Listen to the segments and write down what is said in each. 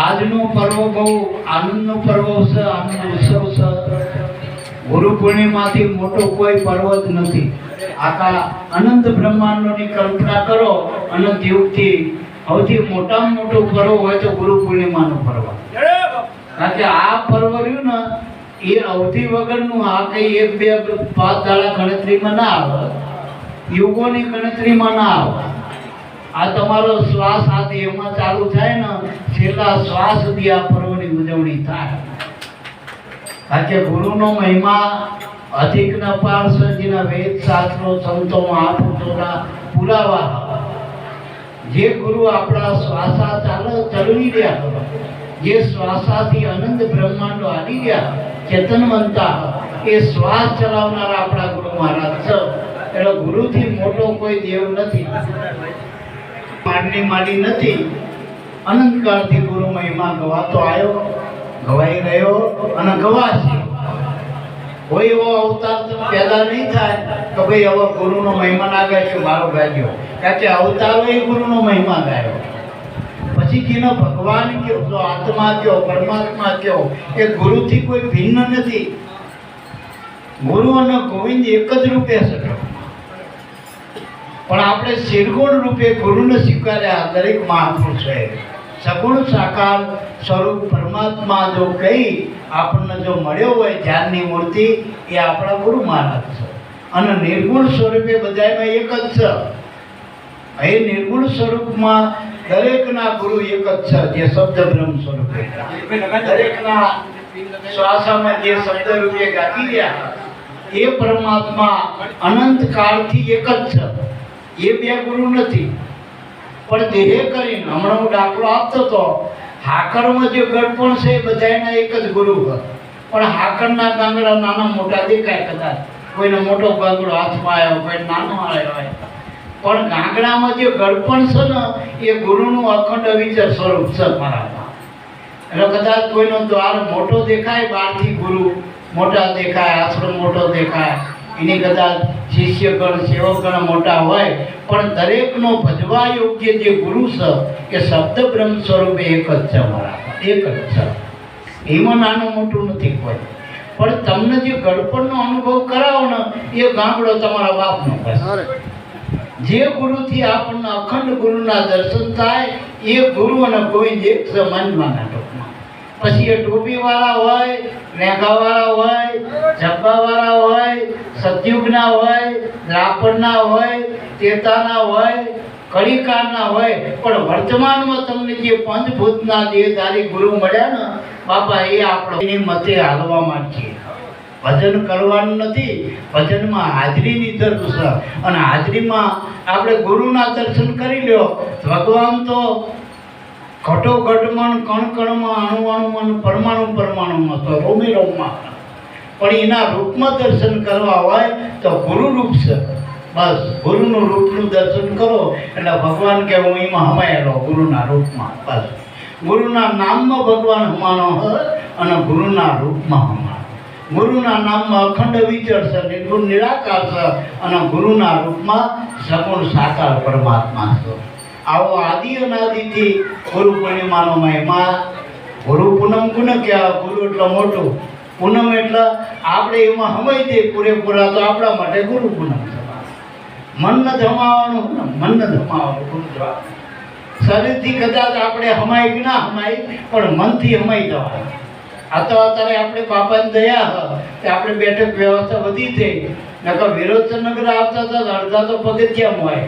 આજનો પર્વ બહુ આનંદનો પર્વ છે, આનંદ ઉત્સવ છે. ગુરુ પૂર્ણિમાથી મોટો કોઈ પર્વ જ નથી. આખા અનંત બ્રહ્માંડોની કલ્પના કરો, અનંત યુગથી. સૌથી મોટામાં મોટો પર્વ હોય તો ગુરુ પૂર્ણિમાનો પર્વ. કારણ કે આ પર્વ રહ્યું ને, એ અવધિ વગરનું આ કંઈ એક બે પાંચ દાડા ગણતરીમાં ના આવે. યુગોની ગણતરીમાં ના આવે. આ તમારો શ્વાસ હાથ એમાં ચાલુ થાય ને, છેલ્લા શ્વાસ સુધી આ પર્વની ઉજવણી થાય. આજે ગુરુનો મહિમા અધિક ન પારસ વેદ શાસ્ત્રો સંતો મહાપુરુષોના પુરાવા જે ગુરુ આપણા શ્વાસા ચાલ ચલવી રહ્યા જે શ્વાસાથી અનંત બ્રહ્માંડો આવી રહ્યા ચેતનવંતા એ શ્વાસ ચલાવનારા આપણા ગુરુ મહારાજ છે. એટલે ગુરુથી મોટો કોઈ દેવ નથી. માંડની માંડી નથી. અનંતકાળથી ગુરુ મહિમા ગવાતો આવ્યો ગવાઈ રહ્યો અને ગવાશે. કોઈ એવો અવતાર પેદા નહીં થાય કે ભાઈ હવે ગુરુનો મહિમા ના ગાય મારો ગાજ્યો કારણ કે અવતારો ગુરુનો મહિમા ગાયો. પછી કીનો ભગવાન કયો, જો આત્મા કયો, પરમાત્મા કયો, એ ગુરુથી કોઈ ભિન્ન નથી. ગુરુ અને ગોવિંદ એક જ રૂપે છે. પણ આપણે શિરગુણ રૂપે ગુરુને સ્વીકાર્યા દરેક મહાપુરુષે. સગુણ સાકાર સ્વરૂપ પરમાત્મા જો કહી આપણને જો મળ્યો હોય ધ્યાનની મૂર્તિ, એ આપણા ગુરુ મહારાજ છે. અને નિર્ગુણ સ્વરૂપે બધામાં એક જ છે. એ નિર્ગુણ સ્વરૂપમાં દરેકના ગુરુ એક જ છે, જે શબ્દ બ્રહ્મ સ્વરૂપે. દરેકના શ્વાસામાં જે શબ્દ રૂપે ગાતી રહ્યા એ પરમાત્મા અનંત કાળથી એક જ છે. એ બે ગુરુ નથી. પણ દેહે કરીને, હમણાં હું દાખલો આપતો હતો હાકરમાં જે ગણપણ છે એ બધાના એક જ ગુરુ હોય. પણ હાકરના ગાંગડા નાના મોટા દેખાય કદાચ. કોઈનો મોટો ગાંગડો હાથમાં આવ્યો કોઈ નાનો આવ્યો હોય. પણ ગાંગડામાં જે ગળપણ છે ને, એ ગુરુનું અખંડ અવિચર સ્વરૂપ છે મારામાં. એટલે કદાચ કોઈનો દ્વાર મોટો દેખાય, બહારથી ગુરુ મોટા દેખાય, આશ્રમ મોટો દેખાય. એની કદાચ શિષ્યગણ સેવકગણ મોટા હોય પણ દરેકનો ભજવા યોગ્ય જે ગુરુ છે એ શબ્દ બ્રહ્મ સ્વરૂપે એક જ છે મારા એક જ છે. એમાં નાનું મોટું નથી કોઈ. પણ તમને જે ગડપણનો અનુભવ કરાવો ને એ ગામડો તમારા બાપનો હશે જે ગુરુથી આપણને અખંડ ગુરુના દર્શન થાય એ ગુરુ અને ગોવિંદ એક સમાનમાં ટૂંકમાં પછી એ ટોપીવાળા હોય, રેંગાવાળા હોય જબ્બાવાળા હોય, સતયુગના હોય, દ્રાપડના હોય, તેતાના હોય, કળિકારના હોય. પણ વર્તમાનમાં તમને જે પંચભૂતના દેહધારી ગુરુ મળ્યા ને, બાપા, એ આપણો મતે હાલવા માંડીએ ભજન કરવાનું નથી, ભજનમાં હાજરીની છે. અને હાજરીમાં આપણે ગુરુના દર્શન કરી લ્યો. ભગવાન તો ઘટો ઘટમાં કણ કણમાં અણુ અણુમાં પરમાણુ પરમાણુમાં તો રોમે રોમમાં. પણ એના રૂપમાં દર્શન કરવા હોય તો ગુરુ રૂપ છે. બસ ગુરુનું રૂપનું દર્શન કરો એટલે ભગવાન કે હું એમાં હમાયેલો ગુરુના રૂપમાં. બસ. ગુરુના નામમાં ભગવાન હમાનો હોય અને ગુરુના રૂપમાં હમાનો ગુરુના નામમાં અખંડ વિચર છે, નિર્ગુણ નિરાકાર છે અને ગુરુના રૂપમાં સગુણ સાકાર પરમાત્મા છે. આવો આદિ અનાદિથી ગુરુ પૂર્ણિમાનો મહિમા. ગુરુ પૂનમ કોને કહેવાય, ગુરુ એટલે મોટું. પૂનમ એટલે આપણે એમાં સમય દઈએ પૂરેપૂરા તો આપણા માટે ગુરુ પૂનમ મન ન જમાવાનું મન ન જમાવાનું ગુરુ જવા શરીરથી કદાચ આપણે હમાય કે ના હમાય, પણ મનથી હમાઈ જવાનું. આ તો અત્યારે આપણે બાપાને દયા કે આપણે બેઠક વ્યવસ્થા વધી થઈ. નકર વિરોચનગર આવતા હતા, અડધા તો પગથિયામાં હોય.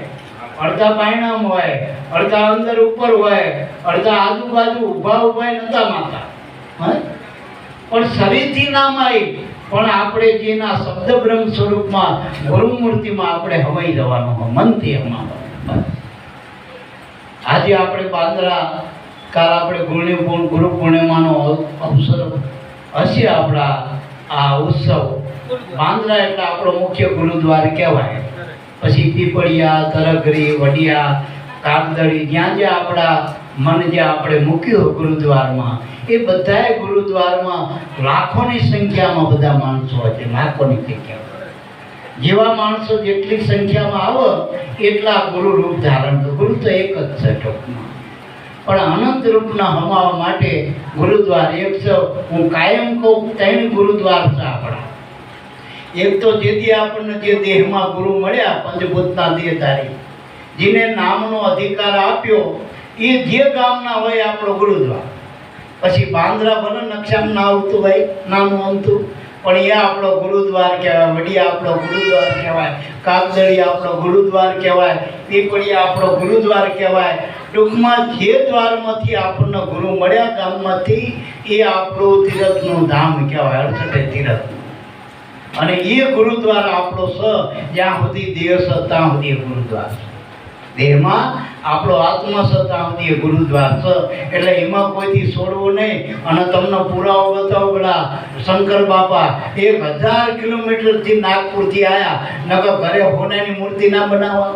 અડધા પાયણામ હોય, અડધા અંદર ઉપર હોય, અડધા આજુબાજુ ઊભા ઊભા નતા માતા હે? પણ શરીરથી નામ આવી પણ આપણે જેના શબ્દ બ્રહ્મ સ્વરૂપમાં ગુરુમૂર્તિમાં આપણે હવાઈ જવાનું મનથી હમાવાનું આજે આપણે બાંદરા, કાલ આપણે ગુરુ પૂર્ણ- ગુરુ પૂર્ણિમાનો અવસર હશે આપણા આ ઉત્સવ. બાંદ્રા એટલે આપણો મુખ્ય ગુરુદ્વાર કહેવાય. પછી પીપળિયા તરગરી વડિયા કામદળી જ્યાં જ્યાં આપણા મન જ્યાં આપણે મૂક્યું ગુરુદ્વારમાં, એ બધાએ ગુરુદ્વારમાં લાખોની સંખ્યામાં બધા માણસો છે, લાખોની સંખ્યામાં. જેવા માણસો જેટલી સંખ્યામાં આવે, એટલા ગુરુ રૂપ ધારણ ગુરુ તો એક જ છે ટૂંકમાં. પણ અનંત રૂપના હમાવા માટે ગુરુદ્વાર એક છે. હું કાયમ કહું, ત્રણ ગુરુદ્વાર છે આપણા. એક તો જેથી આપણને જે દેહમાં ગુરુ મળ્યા, પંચભૂતના દેહધારી, જેને નામનો અધિકાર આપ્યો, એ જે ગામના હોય આપણો ગુરુદ્વાર. પછી બાંદ્રા ભલે નકશામાં ના આવતું હોય, નાનું અમતું પણ એ આપણો ગુરુદ્વાર કહેવાય વડિયા આપણો ગુરુદ્વાર કહેવાય, કાગદળી આપણો ગુરુદ્વાર કહેવાય પીપળિયા આપણો ગુરુદ્વાર કહેવાય. ટૂંકમાં જે દ્વારમાંથી આપણને ગુરુ મળ્યા ગામમાંથી, એ આપણું તીરથનું ધામ કહેવાય અડસઠે તીરથ. અને એ ગુરુદ્વાર આપણો સ, જ્યાં સુધી દેહ છે ત્યાં સુધી ગુરુદ્વાર છે. દેહમાં આપણો આત્મા છે ત્યાં સુધી ગુરુદ્વાર છે. એટલે એમાં કોઈથી છોડવું નહીં. અને તમને પુરાવો બતાવો પેલા શંકર બાપા, એક હજાર કિલોમીટરથી નાગપુરથી આવ્યા નકર ઘરે હોનાની મૂર્તિ ના બનાવવા.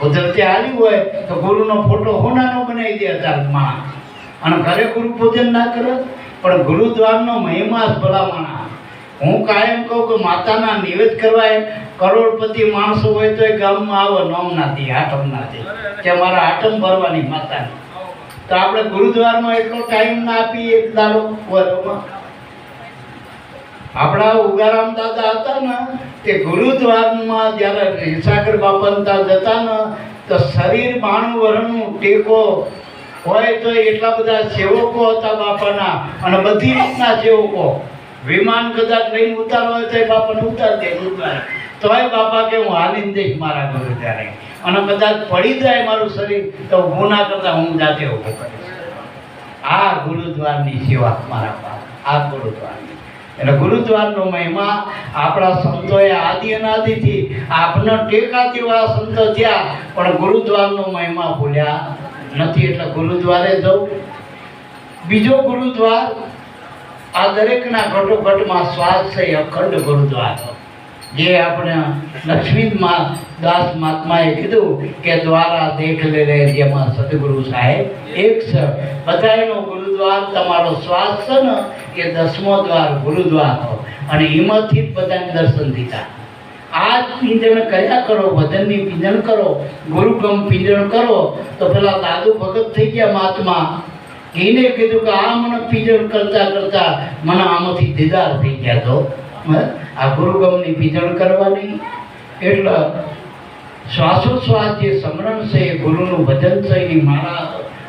કુદરતી આવી હોય તો ગુરુનો ફોટો હોનાનો બનાવી દે હજાર માણસ. અને ઘરે ગુરુ પૂજન ના કરે. પણ ગુરુદ્વારનો મહિમા જ ભલામણા હું કાયમ કહું કે માતાના નિવેદ કરવા કરોડપતિ માણસો હોય તો એ ગામમાં આવો નોમનાથી આઠમનાથી, કે મારા આઠમ ભરવાની માતાની. તો આપણે ગુરુદ્વારમાં એટલો ટાઈમ ના આપીએ એક દાડો વરોમાં આપણા ઉગારામ દાદા હતા ને, તે ગુરુદ્વારમાં જ્યારે હિસાગર બાપનતા જતા ને, તો શરીર બાણું વરણનું ટેકો હોય તો એટલા બધા સેવકો હતા બાપાના અને બધી રીતના સેવકો. વિમાન કદાચ લઈને ઉતારો હોય તો એ બાપાને ઉતાર દે ગુરુદ્વારે તોય બાપા કે, હું હાલીને જઈશ મારા ઘરે ત્યારે. અને કદાચ પડી જાય મારું શરીર, તો ઊભું ના કરતા હું જાતે ઊભો કરીશ. આ ગુરુદ્વારની સેવા મારા બાપ, આ ગુરુદ્વારની. એટલે ગુરુદ્વારનો મહિમા આપણા સંતોએ આદિ અનાદિથી આપનો ટેકા દેવા સંતો થયા, પણ ગુરુદ્વારનો મહિમા ભૂલ્યા નથી. એટલે ગુરુદ્વારે જવું. બીજો ગુરુદ્વાર આ દરેકના ઘટોઘટમાં શ્વાસ છે અખંડ ગુરુદ્વાર. જે આપણે લક્ષ્મીમાં દાસ મહાત્માએ કીધું કે દ્વારા દેખ લે રે જેમાં સદગુરુ સાહેબ એક છે. બધાયનો ગુરુદ્વાર તમારો શ્વાસ છે ને એ દસમો દ્વાર ગુરુદ્વાર અને એમાંથી જ બધાને દર્શન દીધા. આ પીંજણ કર્યા કરો વદનની પીંજણ કરો ગુરુગમ પીંજણ કરો, તો પેલા દાદુ ભગત થઈ ગયા મહાત્મા. એને કીધું કે આ મને પીજણ કરતા કરતા મને આમાંથી દીદાર થઈ ગયા તો? આ ગુરુગમની પીજણ કરવાની. એટલે શ્વાસોશ્વાસ જે સમરણ છે, એ ગુરુનું ભજન છે, એની મારા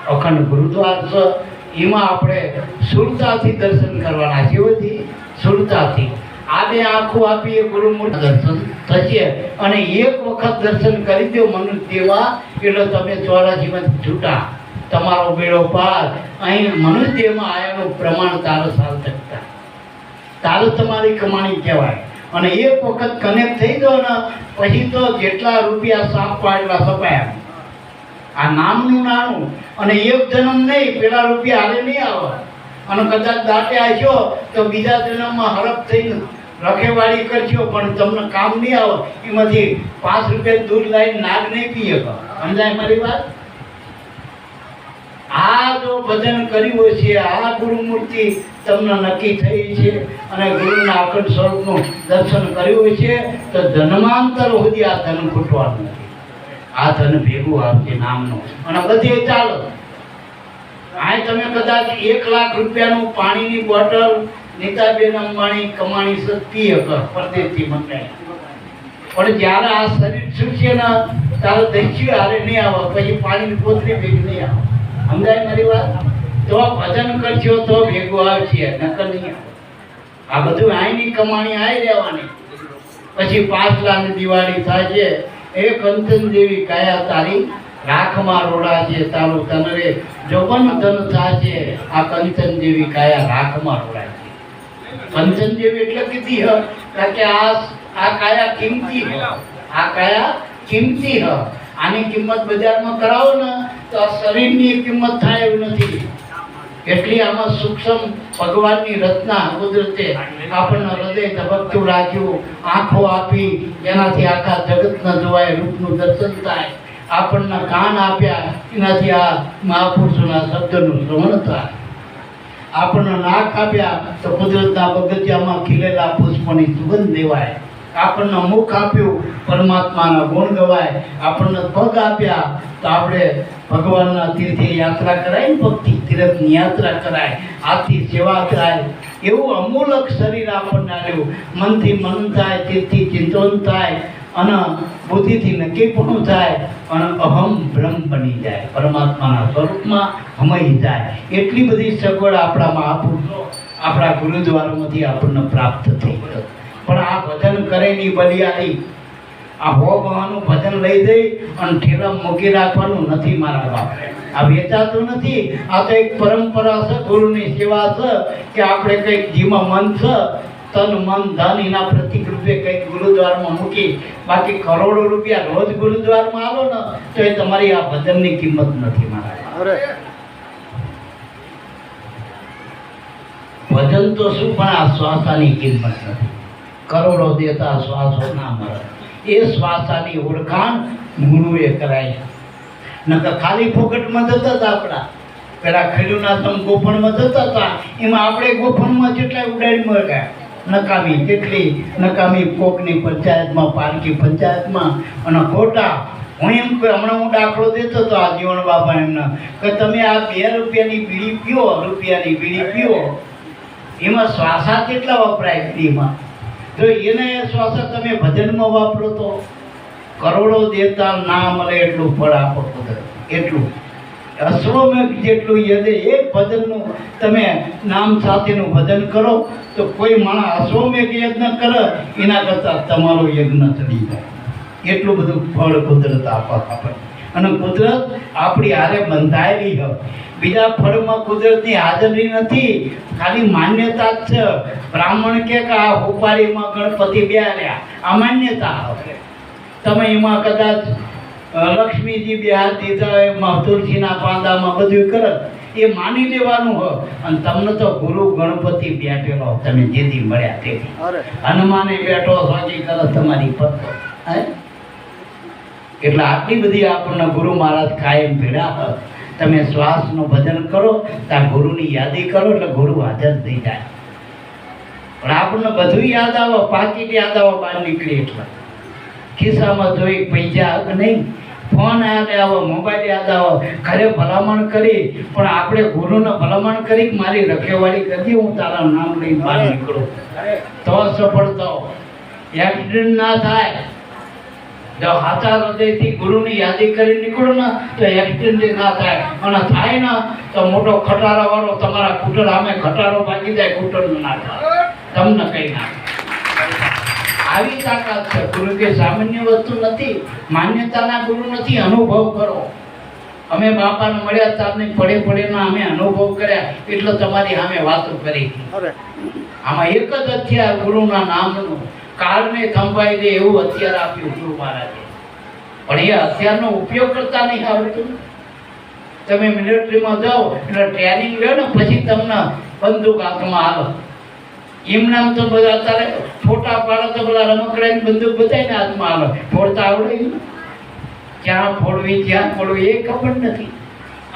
અખંડ ગુરુદ્વાર છે. એમાં આપણે સુરતાથી દર્શન કરવાના કેવથી સુરતાથી. આ બે આંખો આપીએ ગુરુ ગુરુમૂર્તિ દર્શન થશે અને એક વખત દર્શન કરી દો મનુષ્ય દેવા, એટલે તમે ચોરાજીમાં છૂટા. તમારો બેડો પાર. અહીં મનુષ્ય દેહમાં આયાનું પ્રમાણ તારો સાર્થકતા તારો તમારી કમાણી કહેવાય. અને એક વખત કનેક્ટ થઈ ગયો ને, પછી તો જેટલા રૂપિયા સાપ પાડેલા સપાયા. આ નામનું નાનું અને એક જન્મ નહીં, પેલા રૂપિયા હારે નહીં આવે. અને કદાચ દાટે આવ્યો તો બીજા જન્મમાં હરફ થઈને રખેવાળી કરજો, પણ તમને કામ નહીં આવે. એમાંથી પાંચ રૂપિયા દૂધ લાવીને નાગ નહીં પી શકો સમજાય મારી વાત? આ જો ભજન કર્યું છે આ ગુરુમૂર્તિ તમને નક્કી થઈ છે. અને ગુરુના અખંડ સ્વરૂપનું દર્શન કર્યું છે તો ધનમાંતર સુધી આ ધન ખૂટવાનું આ ધન ભેગું આવશે નામનું. અને બધે ચાલો. આ તમે કદાચ એક લાખ રૂપિયાનું પાણીની બોટલ નીતાબેન અંબાણી કમાણી સત્તી હકર પરદેશથી મંગાવી પણ જ્યારે આ શરીર છૂટશે ને, ત્યારે દૈત્ય હારે નહીં આવે, પછી પાણીની પોતરી ભેગી નહીં આવે. સમજાય મારી વાત? તો ભજન કરજો તો ભેગું આવશે નકર નહીં આ બધું આઈની કમાણી આઈ રહેવાની. પછી પાછલાની દિવાળી થાય એ કંચન દેવી કયા તારી રાખમાં રોડાજે, તારું તનરે જોવન ધન થાજે, આ કંચન દેવી કયા રાખમાં રોડા કંચન દેવી એટલે કીધી હ કે આ આ કાયા કિંમતી હ. આ કાયા કિંમતી હ. આની કિંમત બજારમાં કરાવો ને તો આ શરીરની કિંમત થાય એવું નથી. એટલી આમાં સૂક્ષ્મ ભગવાનની રચના કુદરતે આપણને હૃદય ધબકતું રાખ્યું, આંખો આપી, એનાથી આખા જગતના જોવાય રૂપનું દર્શન થાય. આપણને કાન આપ્યા, એનાથી આ મહાપુરુષોના શબ્દનું શ્રવણ થાય. આપણને નાક આપ્યા, તો કુદરતના બગીચામાં ખીલેલા પુષ્પની સુગંધ લેવાય આપણને મુખ આપ્યું, પરમાત્માના ગુણ ગવાય, આપણને પગ આપ્યા, તો આપણે ભગવાનના તીર્થે યાત્રા કરાય ભક્તિ, તીર્થની યાત્રા કરાય, આથી સેવા થાય. એવું અમૂલક શરીર આપણને આવ્યું. મનથી મન થાય તીર્થથી ચિંતન થાય, અને બુદ્ધિથી નક્કી પણ થાય, અને અહમ બ્રહ્મ બની જાય. પરમાત્માના સ્વરૂપમાં હમઈ જાય એટલી બધી સગવડ આપણામાં આપું આપણા ગુરુદ્વારામાંથી આપણને પ્રાપ્ત થઈ ગયો પણ આ ભજન કરેની બલિયારી આ હો બહાનું ભજન લઈ જઈ અને ઠેલા મૂકી રાખવાનું નથી મારા બાપ. આ વેચાતું નથી આ તો એક પરંપરા છે ગુરુની સેવા છે કે આપણે કંઈક જીમાં મન છે તન મન ધન એના પ્રતિક રૂપે કંઈક ગુરુદ્વારમાં મૂકી બાકી કરોડો રૂપિયા રોજ ગુરુદ્વારમાં આવો ને તો એ તમારી આ ભજનની કિંમત નથી મારા ભજન તો શું પણ આ શ્વાસાની કિંમત નથી. કરોડો દેતા શ્વાસો ના મળે. એ શ્વાસાની ઓળખાણ ગુરુએ કરાય નકર ખાલી ફોકટમાં જતા હતા આપણા. પેલા ખેડૂના તમ ગોફણમાં જતા હતા. એમાં આપણે ગોફણમાં જેટલા ઉડાડી મળ્યા. નકામી કેટલી નકામી કોકની પંચાયતમાં પારકી પંચાયતમાં. અને ખોટા, હું એમ કે હમણાં હું દાખલો દેતો હતો આ જીવન બાપા એમના, કે તમે આ બે રૂપિયાની બીડી પીઓ, રૂપિયાની બીડી પીઓ. એમાં શ્વાસા કેટલા વપરાય ફ્રીમાં જો એને શ્વાસ તમે ભજનમાં વાપરો તો કરોડો દેતા ના મળે એટલું ફળ આપો કુદરત એટલું. અશ્વમેઘ જેટલું યદે એક ભજનનું તમે નામ સાથેનું ભજન કરો, તો કોઈ માણસ અશ્વમેઘ યજ્ઞ કરે, એના કરતાં તમારો યજ્ઞ ચડી જાય. એટલું બધું ફળ કુદરત આપવા આપણને. અને કુદરત આપણી હારે બંધાયેલી હોય. બીજા ફળમાં કુદરતની હાજરી નથી ખાલી માન્યતા જ છે. બ્રાહ્મણ કે આ હોપારીમાં ગણપતિ બેહાર્યા? આ માન્યતા તમે એમાં કદાચ લક્ષ્મીજી બિહાર દીધા એમાં તુલસીના પાંદામાં બધું કરે. એ માની લેવાનું હોય. અને તમને તો ગુરુ ગણપતિ બેઠેલો તમે જેથી મળ્યા તેથી હનુમાને બેઠો સોચી કરે તમારી પત્તો હે? એટલે આટલી બધી આપણને ગુરુ મહારાજ કાયમ ભેળા તમે શ્વાસનું ભજન કરો ત્યાં ગુરુની યાદી કરો એટલે ગુરુ હાજર થઈ જાય. પણ આપણને બધું યાદ આવે પાકી યાદ આવે બહાર નીકળી એટલે. ખિસ્સામાં જોઈ પૈસા આવે નહીં ફોન યાદ આવો મોબાઈલ યાદ આવો ઘરે ભલામણ કરી પણ આપણે ગુરુને ભલામણ કરી મારી રખેવાળી કરી હું તારા નામ લઈને બહાર નીકળું. તો સફળ તો એક્સિડન્ટ ના થાય. જો હાથા હૃદયથી ગુરુની યાદી કરી નીકળો ને તો એક્સિડન્ટ ના થાય. અને થાય ને તો મોટો ખટારા વાળો તમારા કુટર આમે ખટારો ભાગી જાય કુટર ના થાય. તમને કઈ ના આવી તાકાત છે. ગુરુ કે સામાન્ય વસ્તુ નથી માન્યતાના ગુરુ નથી અનુભવ કરો. અમે બાપાને મળ્યા તારને પડે પડેના અમે અનુભવ કર્યા. એટલે તમારી સામે વાતો કરી. આમાં એક જ હથિયાર ગુરુના નામનું કાળને થંભાઈ દે એવું હથિયાર આપ્યું ગુરુ મહારાજે. પણ એ હથિયારનો ઉપયોગ કરતા નહીં આવડતું. તમે મિલિટરીમાં જાઓ, એટલે ટ્રેનિંગ લો ને, પછી તમને બંદૂક હાથમાં આવે એમ નામ તો બધા અત્યારે ફોટા પાડો તો બધા રમકડાની બંદૂક બધાને હાથમાં આવે ફોડતા આવડે? ક્યાં ફોડવી ક્યાં ફોડવી એ ખબર નથી.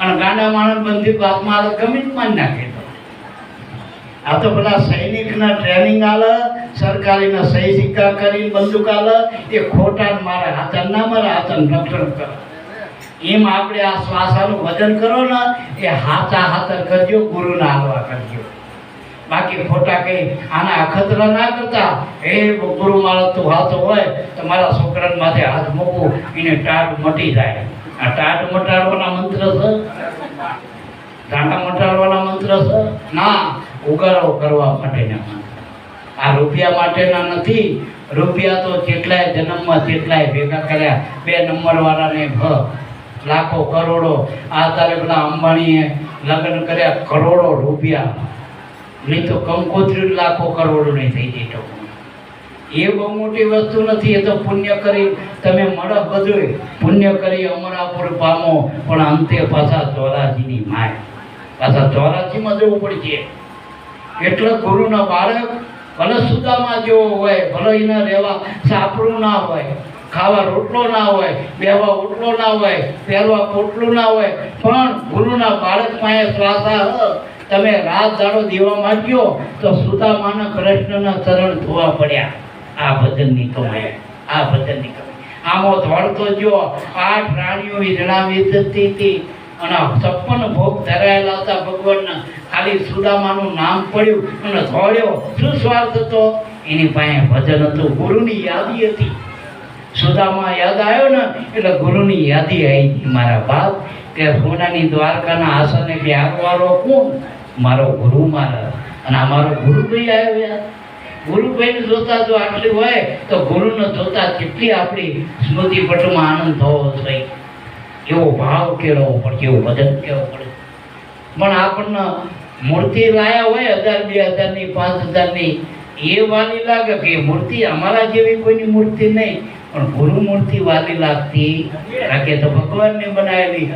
અને ગાંડા માણસ બંદૂક હાથમાં આવે ગમે જ મારી નાખે તો. આ તો પેલા સૈનિકના ટ્રેનિંગ આલે, સરકારીના સહી સિક્કા કરીને બંદૂક આલે, એ ખોટા મારા હાથન ના મારે હાથન રક્ષણ કરે. એમ આપણે આ શ્વાસાનું વજન કરો ને, એ હાથા હાથર કરજો, ગુરુના હાલવા કરજો. બાકી ખોટા કઈ આના અખતરા ના કરતા એ ગુરુ મારા તું હાથ હોય, તો મારા છોકરાને માથે હાથ મૂકવું, એને ટાટ મટી જાય. આ ટાટ મટાડવાના મંત્ર છે? ટાટા મટાડવાના મંત્ર છે? ના. ઉગારો કરવા માટેના. આ રૂપિયા માટેના નથી. રૂપિયા તો કેટલાય જન્મમાં કેટલાય ભેગા કર્યા. બે નંબરવાળાને ભ, લાખો કરોડો. આ તારે પેલા અંબાણીએ લગ્ન કર્યા કરોડો રૂપિયા. નહીં તો કંકોત્રી લાખો કરોડો નહીં થઈ જતો એ બહુ મોટી વસ્તુ નથી, એ તો પુણ્ય કરી તમે મળો બધું પુણ્ય કરી અમરાપુર પામો, પણ અંતે પાછા ચોરાસીની માય. પાછા ધોરાજીમાં જવું પડશે. એટલે ગુરુના બાળક ભલે સુદામાં જેવો હોય, ભલે એના રહેવા સાપડું ના હોય, ખાવા રોટલો ના હોય, બેવા ઓટલો ના હોય, પહેરવા પોટલું ના હોય, પણ ગુરુના બાળક પાસે શ્વાસા તમે રાત દાડો દેવા માંગ્યો તો સુદામાના કૃષ્ણના ચરણ ધોવા પડ્યા. આ ભજનની કમાઈ. આ ભજનની કમાઈ. આમો ધોળતો જો, આઠ રાણીઓ વીજળાવી જતી હતી. અને છપ્પન ભોગ ધરાયેલા હતા ભગવાનના. ખાલી સુદામાનું નામ પડ્યું અને ધોળ્યો. શું સ્વાર્થ હતો? એની પાસે ભજન હતું, ગુરુની યાદી હતી. સુદામા યાદ આવ્યો ને, એટલે ગુરુની યાદી આવી ગઈ. મારા બાપ કે સોનાની દ્વારકાના આસને બેહારવાળો કોણ મારો ગુરુ મારા, અને આ મારો ગુરુભાઈ આવ્યો. યાર ગુરુભાઈને જોતા જો આટલી હોય, તો ગુરુને જોતા કેટલી આપણી સ્મૃતિ પટમાં આનંદ થવો જોઈએ. એવો ભાવ કેળવવો પડે એવો ભજન કેવો પડે. પણ આપણને મૂર્તિ લાયા હોય હજાર, બે હજારની, પાંચ હજારની, એ વાલી લાગે કે મૂર્તિ અમારા જેવી કોઈની મૂર્તિ નહીં, પણ ગુરુ મૂર્તિ વાલી લાગતી. કે તો ભગવાનને બનાવેલી.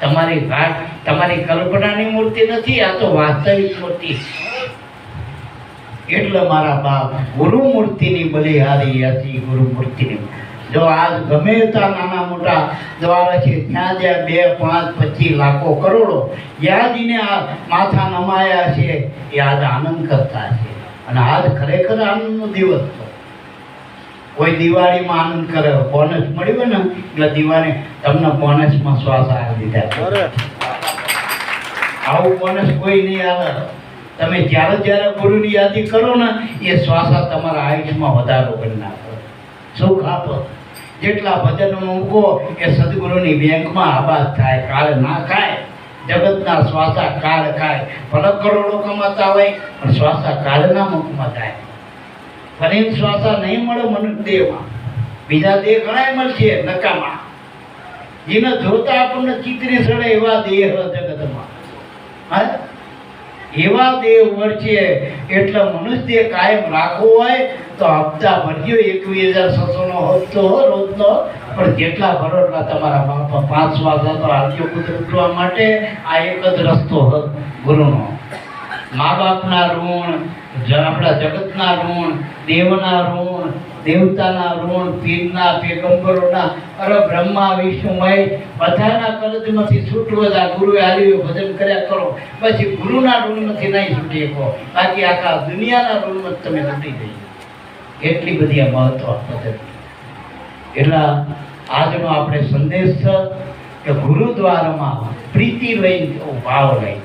તમારી ઘાટ તમારી કલ્પનાની મૂર્તિ નથી, આ તો વાસ્તવિક મૂર્તિ. એટલે મારા બાપ ગુરુ મૂર્તિની બલિહારી હતી, ગુરુ મૂર્તિની. જો આજ ગમે ત્યાં નાના મોટા દ્વારા છે ત્યાં જ્યાં બે, પાંચ, પચીસ લાખો કરોડો યાદીને આ માથા નમાયા છે, એ આજ આનંદ કરતા છે. અને આજ ખરેખર આનંદનો દિવસ છે. કોઈ દિવાળીમાં આનંદ કરે બોનસ મળ્યું ને, એટલે દિવાળી તમને બોનસમાં શ્વાસ આવી દીધા આવું બોનસ કોઈ નહીં આવે. તમે જ્યારે જ્યારે ગુરુની યાદી કરો ને, એ શ્વાસા તમારા આયુષ્યમાં વધારો કરી નાખો. સુખ આપો. જેટલા ભજનો મૂકો એ સદગુરુની બેંકમાં આબાદ થાય, કાળ ના ખાય. જગતના શ્વાસા કાળ ખાય. ભલે કરોડો કમાતા હોય, પણ શ્વાસા કાળના મુખમાં થાય. ભલે શ્વાસા નહીં મળે મનુષ્ય દેહમાં, બીજા દેહ ઘણા મળશે નકામા. જેને જોતા આપણને ચિત્રી સડે એવા દેહ જગતમાં. હા? એવા દેહ વચ્ચે એટલે મનુષ્ય કાયમ રાખવો હોય તો હપ્તા ભર્યો એકવીસ હજાર છસો નો હપ્તો રોજનો. પણ જેટલા ભરો એટલા તમારા બાપા પાંચ વાગ્યા તો આદ્ય ઉઠવા માટે આ એક જ રસ્તો ગુરુનો. મા બાપના ઋણ આપણા જગતના ઋણ, દેવના ઋણ દેવતાના ઋણ, પીરના, પેગંબરોના અરે બ્રહ્મા, વિષ્ણુમય, બધાના કરજમાંથી છૂટવું આ ગુરુએ આલ્યું. ભજન કર્યા કરો. પછી ગુરુના ઋણમાંથી નહીં છૂટી શકો. બાકી આખા દુનિયાના ઋણમાં તમે છૂટી જઈ એટલી બધી આ મહત્વ પદ્ધતિ. એટલે આજનો આપણે સંદેશ છે કે ગુરુદ્વારામાં પ્રીતિ લઈને ભાવ લઈ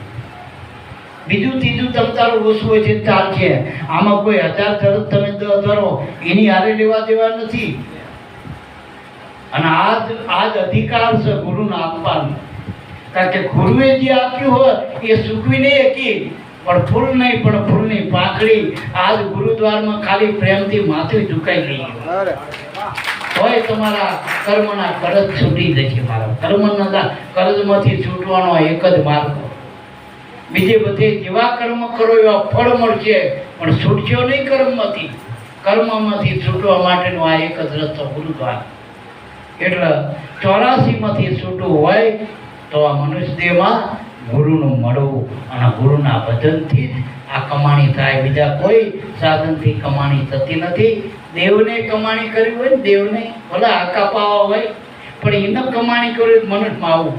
બીજું ત્રીજું તમ તારું ઓછું હોય છે ચાલ છે. આમાં કોઈ હજાર તરત તમે ધરો એની હારે લેવા દેવા નથી. અને આજ આજ અધિકાર છે ગુરુને આપવાનો. કારણ કે ગુરુએ જે આપ્યું હોય એ સૂકવી નહીં શકી પણ ફૂલ નહીં પણ ફૂલની પાંખડી આજ ગુરુદ્વારમાં ખાલી પ્રેમથી માથું ઝુકાઈ ગઈ હોય તમારા કર્મના કરજ છૂટી જશે મારા. કર્મના કરજમાંથી છૂટવાનો એક જ માર્ગ. બીજે બધે જેવા કર્મ કરો એવા ફળ મળશે, પણ છૂટશો નહીં કર્મમાંથી. કર્મમાંથી છૂટવા માટેનો આ એક જ રસ્તો ગુરુદ્વાર. એટલે ચોરાસીમાંથી છૂટવું હોય તો આ મનુષ્ય દેહમાં ગુરુનું મળવું અને ગુરુના ભજનથી જ આ કમાણી થાય. બીજા કોઈ સાધનથી કમાણી થતી નથી. દેવને કમાણી કરવી હોય ને, દેવને ભલે આકા પાવા હોય, પણ એને કમાણી કરવી મનુષ્યમાં આવવું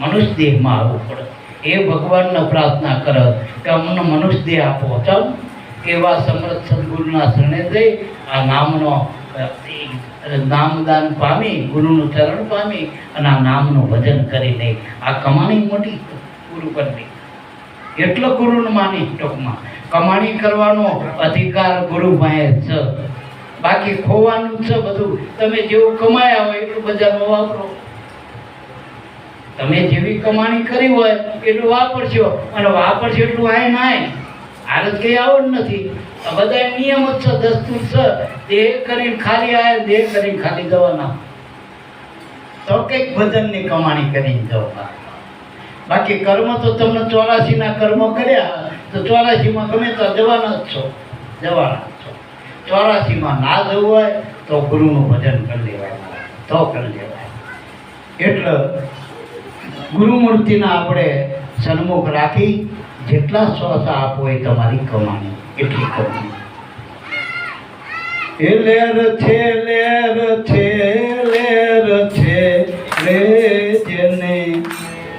મનુષ્ય દેહમાં આવવું પડે. એ ભગવાનને પ્રાર્થના કરે કે અમને મનુષ્ય દેહ આપો. ચમ એવા સમર્થ સદગુરુના શરણે જઈ આ નામનો નામદાન પામી, ગુરુનું ચરણ પામી અને આ નામનું ભજન કરી લે આ કમાણી મોટી ગુરુ કરી એટલો ગુરુને માની ટૂંકમાં. કમાણી કરવાનો અધિકાર ગુરુ પાસે છે બાકી ખોવાનું છે બધું. તમે જેવું કમાયા હોય એટલું બજારમાં વાપરો. તમે જેવી કમાણી કરી હોય, એટલું વાપરશો. અને વાપરશો એટલું આય નાય. હાલત કઈ આવડ નથી. આ બધા નિયમ જ છે, દસ્તુર છે. દેહ કરીને ખાલી આય દેહ કરીને ખાલી જવાના. તો કંઈક ભજનની કમાણી કરીને જવાના. બાકી કર્મ તો તમને ચોરાસી ના કર્મ કર્યા. તો ચોરાસી માં ગમે તો જવાના જ છો. જવાના જ છો. ચોરાસી માં ના જવું હોય, તો ગુરુનું ભજન કરી લેવાય તો કરી લેવાય એટલે ગુરુમૂર્તિના આપણે સન્મુખ રાખી જેટલા શ્વાસ આપો એ તમારી કમાણી, એટલી કમાણી. એ લેર છે લેર છે લેર છે રે જેને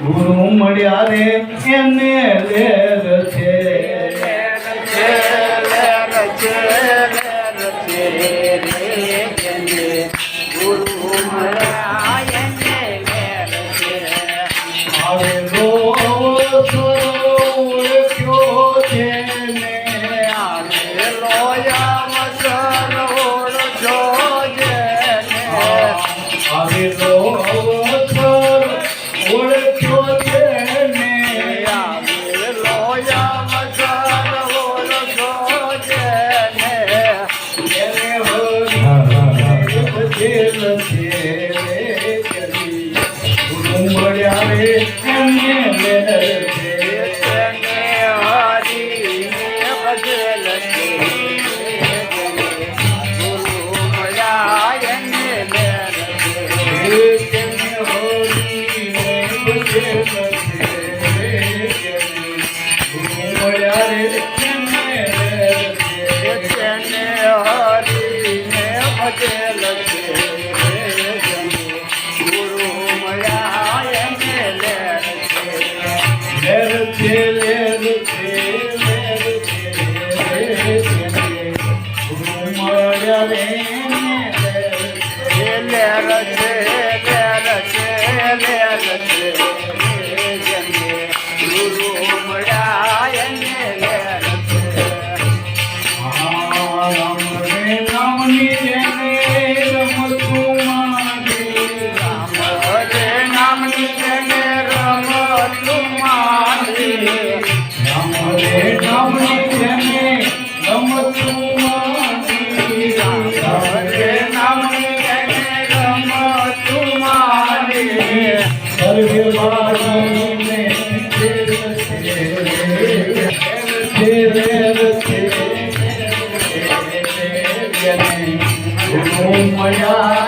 ગુરુ મળ્યા રે, એને લેર Hare Hare Oh my God.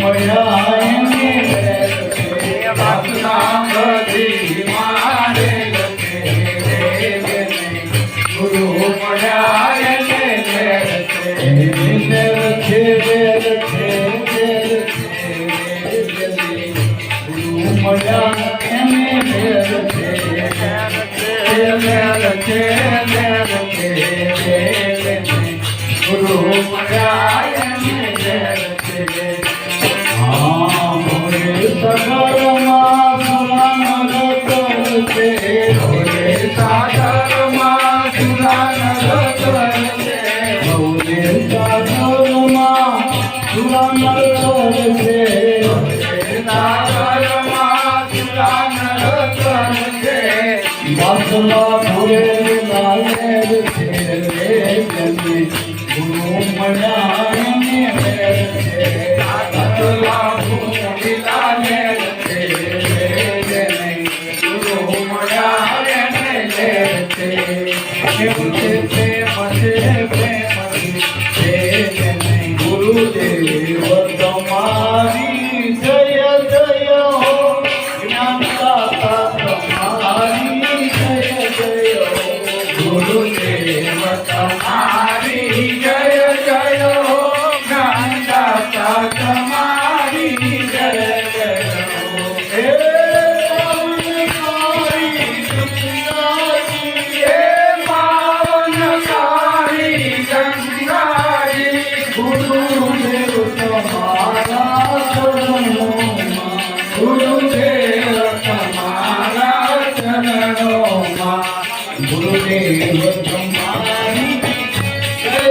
મળ્યા એને બાપના કદી 정말 나 ચરણો માં ગુરુદેવ બ્રહ્માની જય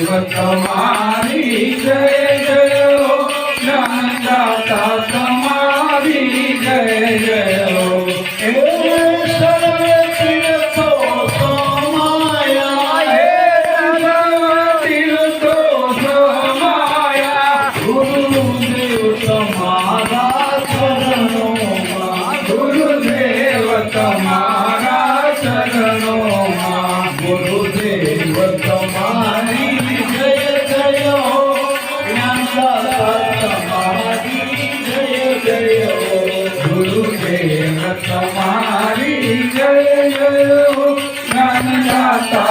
જય તમારી જય ಮಾತಾ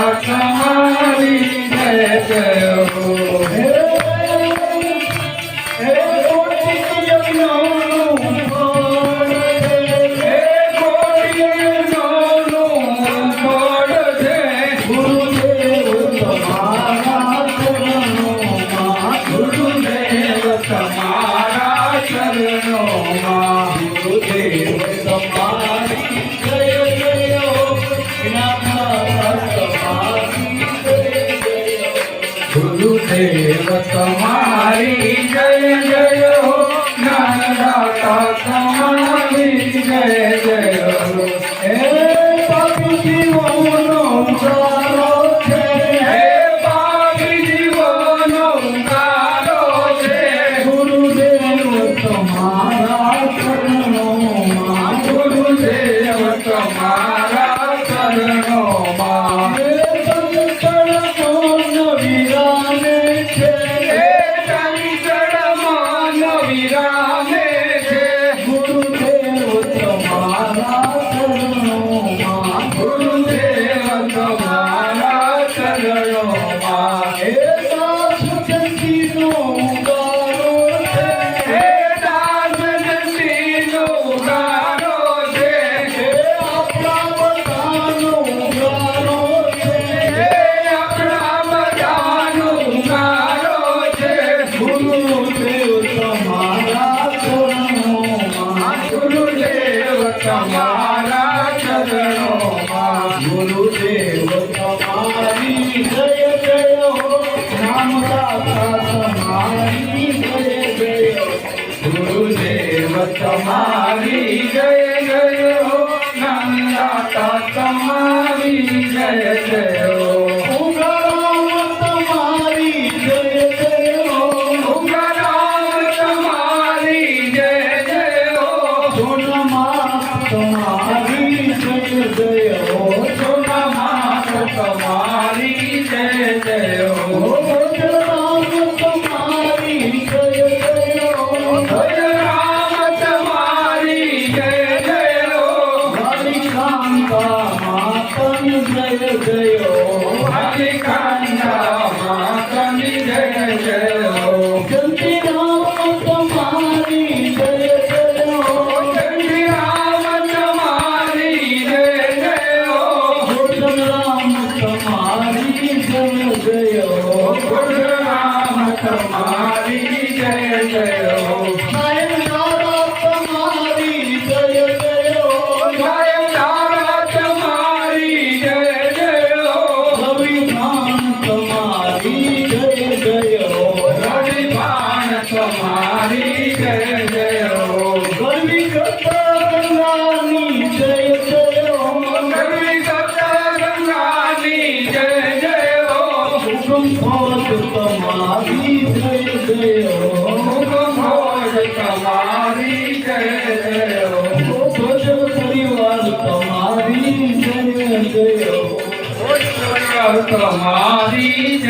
તમારી જય જય હો નંદા તમારી જય જય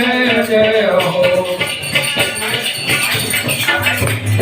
yeah.